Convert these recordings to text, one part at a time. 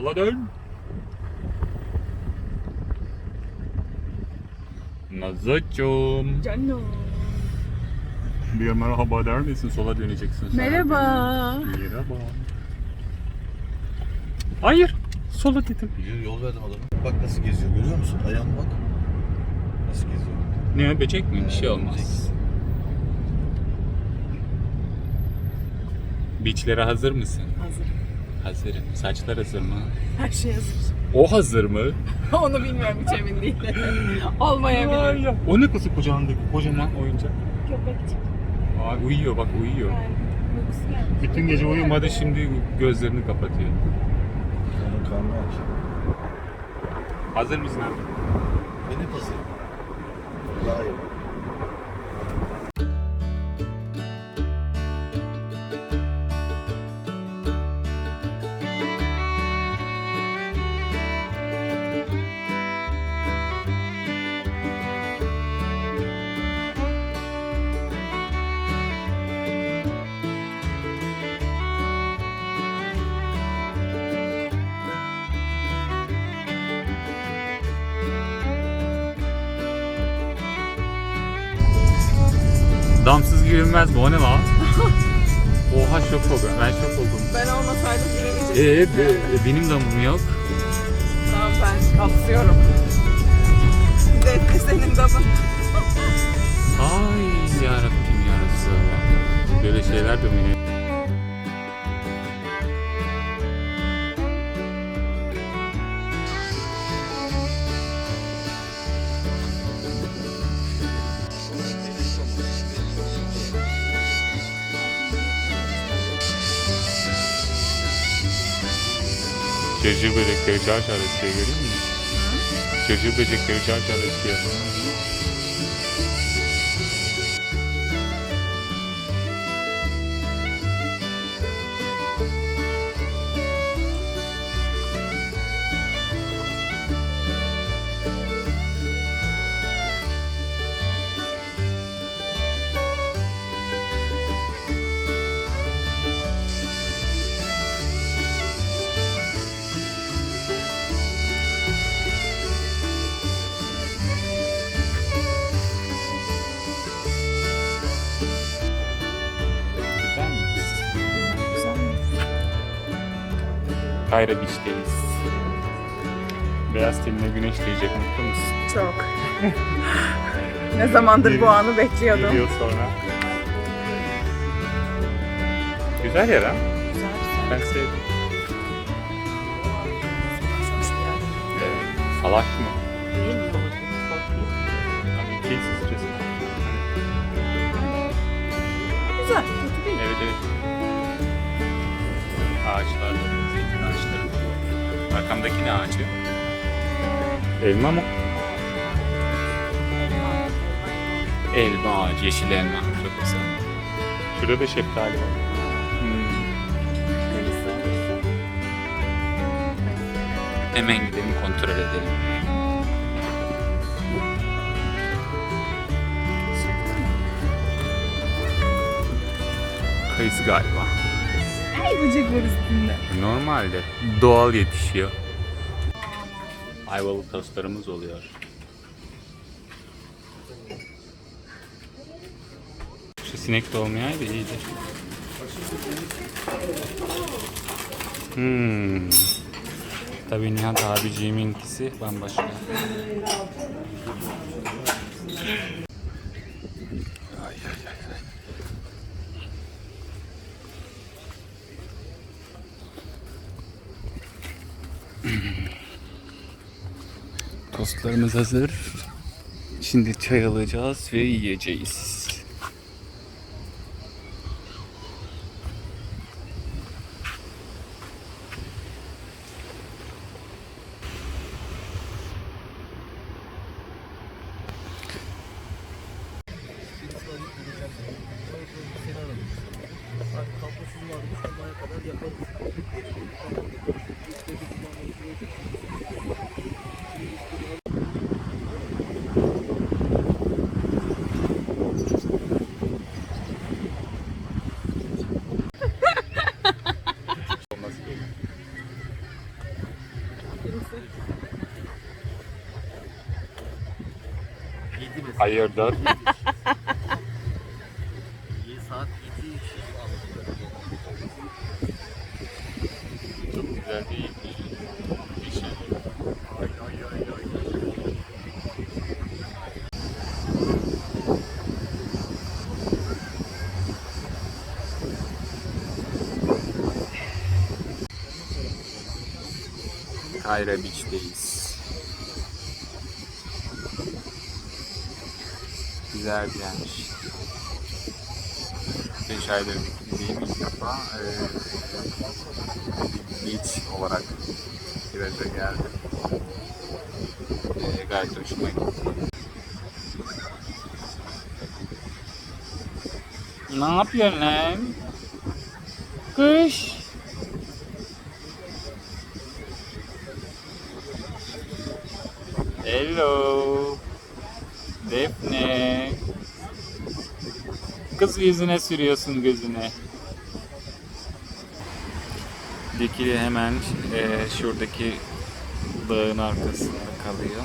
Sola dön. Nazocuğum. Canım. Bir merhaba der misin? Sola döneceksin. sonra. Merhaba. Merhaba. Hayır. Sola dedim. Yol verdim adama. Bak nasıl geziyor görüyor musun? Ayağına bak. Nasıl geziyor? Ne böcek mi? Bir şey olmaz. Beachlere hazır mısın? Hazır. Hazırım. Saçlar hazır mı? Her şey hazır. O hazır mı? Onu bilmiyorum hiç emin değilim. Olmayabilir. ya. O ne kızı kucağındaki kocaman oyuncak? Köpekçik. Aa, uyuyor bak uyuyor. Yani uykusu. Bütün gece uyumadı şimdi gözlerini kapatıyor. Onun karnı aç. Hazır mısın abi? Ben hep hazırım. Daha iyi. Damsız girilmez mi? O ne lan? Oha şok oldum. Ben şok oldum. Ben olmasaydım giremeyecektim. Ee, be- benim damım yok. Tamam ben kapsıyorum. Bir de senin damın. Ay yarabbim ya Resulallah. Böyle şeyler de mi? Cırcır böcekleri çar çar ötüyor görüyor musun? Cırcır böcekleri çar çar Kayra Beach'teyiz. Beyaz tenine güneş değecek mutlu musun? Çok. ne zamandır bu anı Bir bekliyordum. yıl sonra. Güzel yer ha. Güzel Ben sevdim. Evet. Salak mı? Değil mi? Hani keyifsiz resim. Güzel. Kötü değil. Evet evet. Ağaçlar. Arkamdaki ne ağacı? Elma mı? Elma ağacı, yeşil elma. Çok güzel. Şurada da şeftali var. Hmm. Hemen gidelim kontrol edelim. Kayısı galiba. Ay böcek var üstünde. Normalde doğal yetişiyor. Ayvalık tostlarımız oluyor. Şu sinek de olmayaydı iyiydi. Hmm. Tabii Nihat abiciğiminkisi bambaşka. Ay, ay, ay, Tostlarımız hazır. Şimdi çay alacağız ve yiyeceğiz. Hayırdır? Saat yedi Çok güzel değil. Bir şey. Ay ay ay ay. Kayra Beach'teyiz. Güzel bir yermiş. 5 aydır gittiğim ilk defa e, beach olarak viraja geldim. E, gayet hoşuma gitti. Ne yapıyorsun lan? Kış. Hello. Defne. Kız yüzüne sürüyorsun gözüne. Dikili hemen e, şuradaki dağın arkasında kalıyor.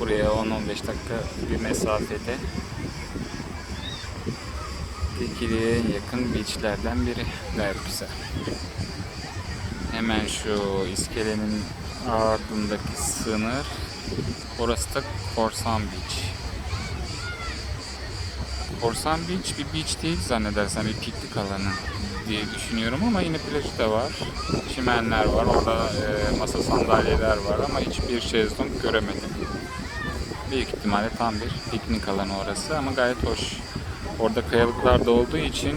Buraya 10-15 dakika bir mesafede. Dikili'ye yakın beachlerden biri. Gayet güzel. Hemen şu iskelenin ardındaki sınır. Orası da Korsan Beach. Korsan Beach bir beach değil zannedersem bir piknik alanı diye düşünüyorum ama yine plajı da var. Çimenler var, orada e, masa sandalyeler var ama hiçbir şezlong göremedim. Büyük ihtimalle tam bir piknik alanı orası ama gayet hoş. Orada kayalıklar da olduğu için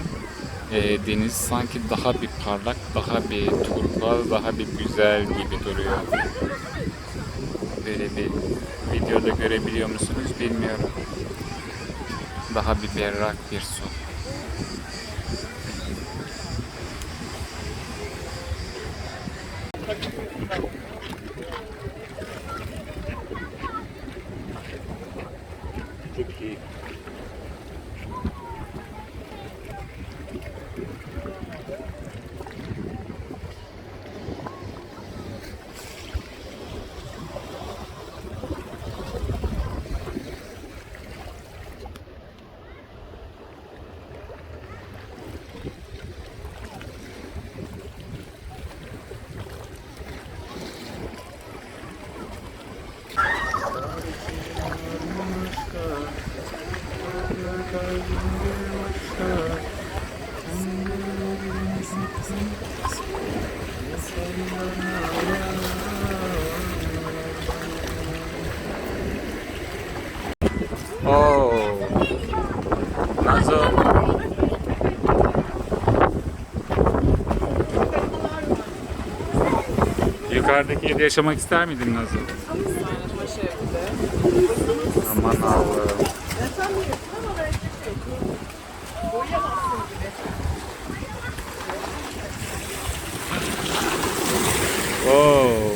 e, deniz sanki daha bir parlak, daha bir turkuaz, daha bir güzel gibi duruyor. Böyle bir videoda görebiliyor musunuz bilmiyorum. Daha bir berrak bir su. Çok iyi. Oo. Nazo. Yukarıdaki evde yaşamak ister miydin Nazo? Aman Allah'ım. Oo.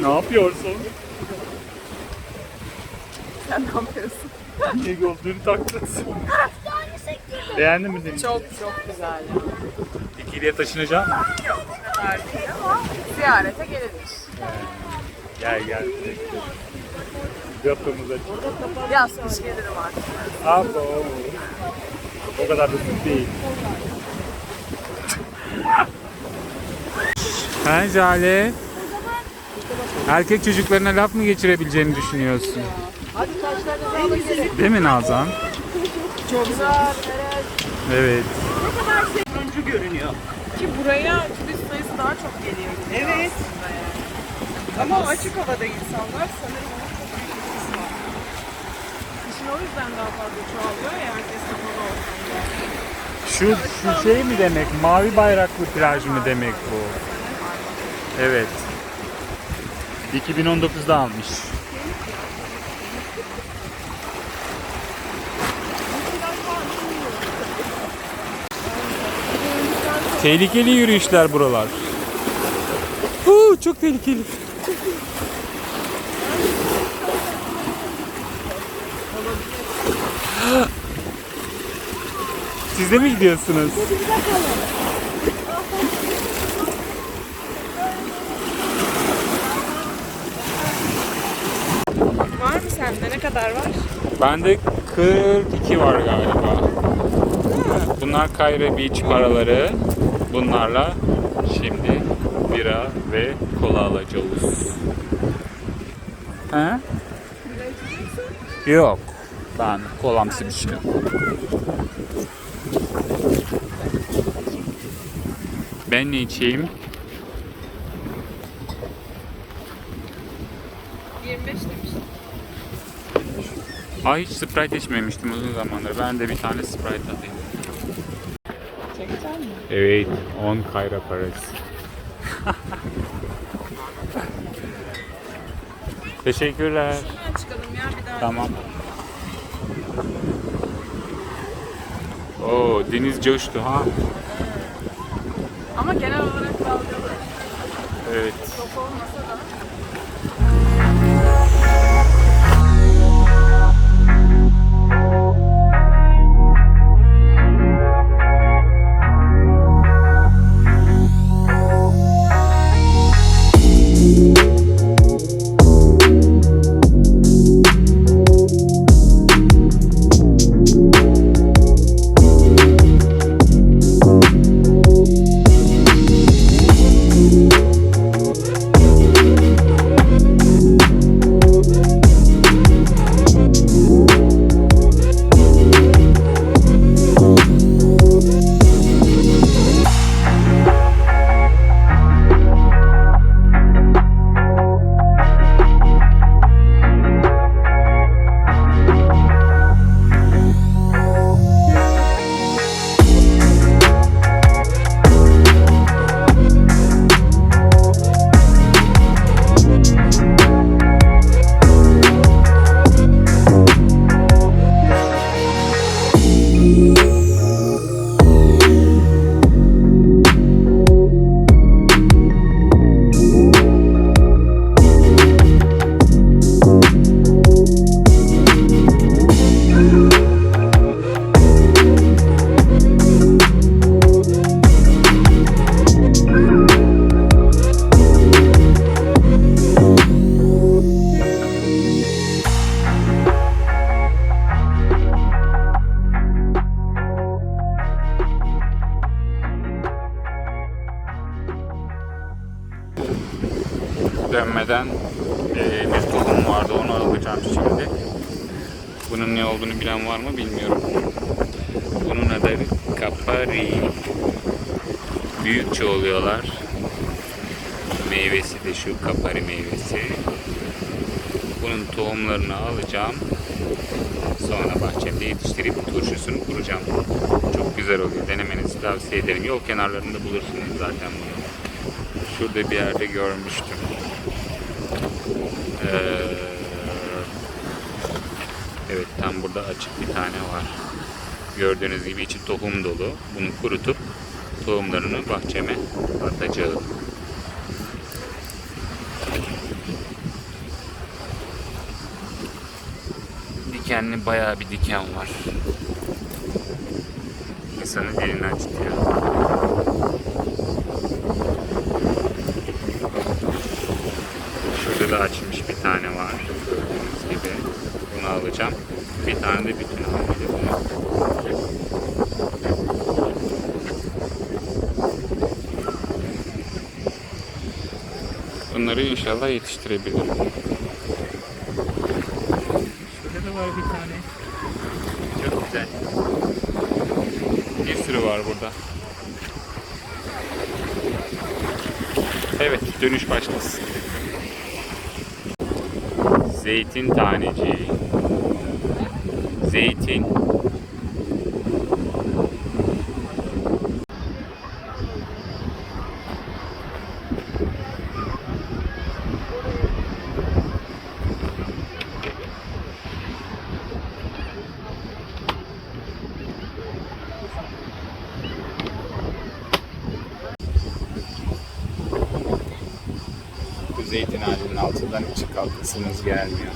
Ne yapıyorsun? Sen ne yapıyorsun? Niye gözlüğünü taktın? Beğendin mi denizi? Çok çok güzel. İkiliye taşınacak mı? Kadar değil ama ziyarete gelinir. Gel gel. Kapımız açık. Yaz kış gelirim artık. Abo. O kadar da sık değil. Jale? Erkek çocuklarına laf mı geçirebileceğini düşünüyorsun? Değil mi Nazan? Çok güzel. Evet. Ne kadar şey Turuncu görünüyor. ki buraya turist sayısı daha çok geliyor. gibi Evet. aslında yani. Ama açık havada insanlar sanırım onun çok büyük etkisi var. Kışın o yüzden daha fazla çoğalıyor ya herkes kapalı ortamda. Şu, şu şey mi demek? Mavi bayraklı plaj mı demek bu? Evet. 2019'da almış. Tehlikeli yürüyüşler buralar. Huu, çok tehlikeli. Siz de mi gidiyorsunuz? Var mı sende? Ne kadar var? Bende 42 var galiba. Bunlar Kayra Beach paraları. Bunlarla şimdi bira ve kola alacağız. He? Yok. Ben kolamsı bir şey. Ben ne içeyim? 25 demiştim. Ay hiç Sprite içmemiştim uzun zamandır. Ben de bir tane Sprite alayım. Evet, 10 kayra parası. Teşekkürler. Hemen çıkalım ya bir daha. Tamam. Oo, deniz coştu ha. Ama genel olarak dalgalı. Evet. Çok olmasa da. Eee, bir tohum vardı onu alacağım şimdi. Bunun ne olduğunu bilen var mı bilmiyorum. Bunun adı kapari. Büyükçe oluyorlar. Meyvesi de şu kapari meyvesi. Bunun tohumlarını alacağım. Sonra bahçemde yetiştirip turşusunu kuracağım. Çok güzel oluyor. Denemenizi tavsiye ederim. Yol kenarlarında bulursunuz zaten bunu. Şurada bir yerde görmüştüm. Ee, evet tam burada açık bir tane var. Gördüğünüz gibi içi tohum dolu. Bunu kurutup tohumlarını bahçeme atacağım. Dikenli bayağı bir diken var. İnsanın elini acıtıyor. Da açmış bir tane var. Gördüğünüz gibi. Bunu alacağım. Bir tane de bütün almayı bunu. Bunları inşallah yetiştirebilirim. Şurada da var bir tane. Çok güzel. Bir sürü var burada. Evet, dönüş başlasın. Zeytin taneci. Zeytin. Zeytin ağacının altından hiç kalkasınız gelmiyor.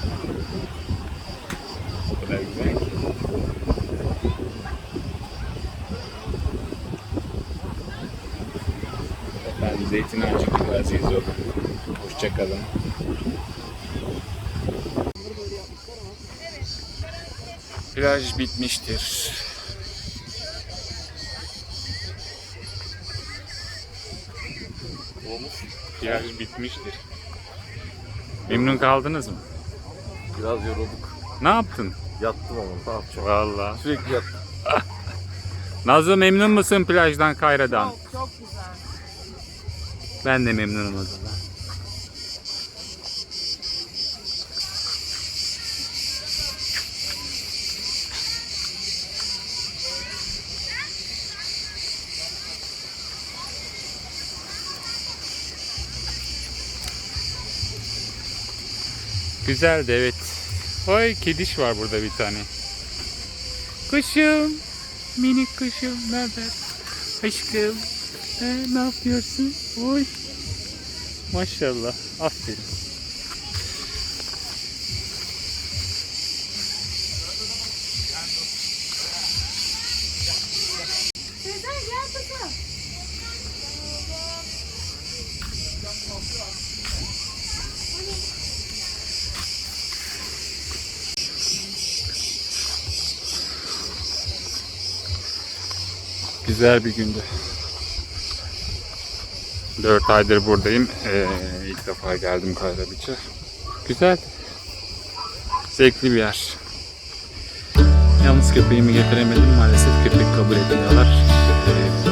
O kadar güzel ki. Efendim zeytin ağacı kadar aziz olun. Hoşçakalın. Plaj bitmiştir. Plaj bitmiştir. Memnun kaldınız mı? Biraz yorulduk. Ne yaptın? Yattım ama ne yapacağım? Vallahi. Sürekli yattım. Nazo memnun musun plajdan, Kayra'dan? Çok çok güzel. Ben de memnunum o zaman. Güzeldi evet. Oy kediş var burada bir tane. Kuşum. Minik kuşum. Ne haber? Aşkım. Ee, ne yapıyorsun? Oy. Maşallah. Aferin. Güzel bir gündü. 4 aydır buradayım. Ee, ilk defa geldim Kayra Beach'e. Güzel. Zevkli bir yer. Yalnız köpeğimi getiremedim. Maalesef köpek kabul etmiyorlar. Ee,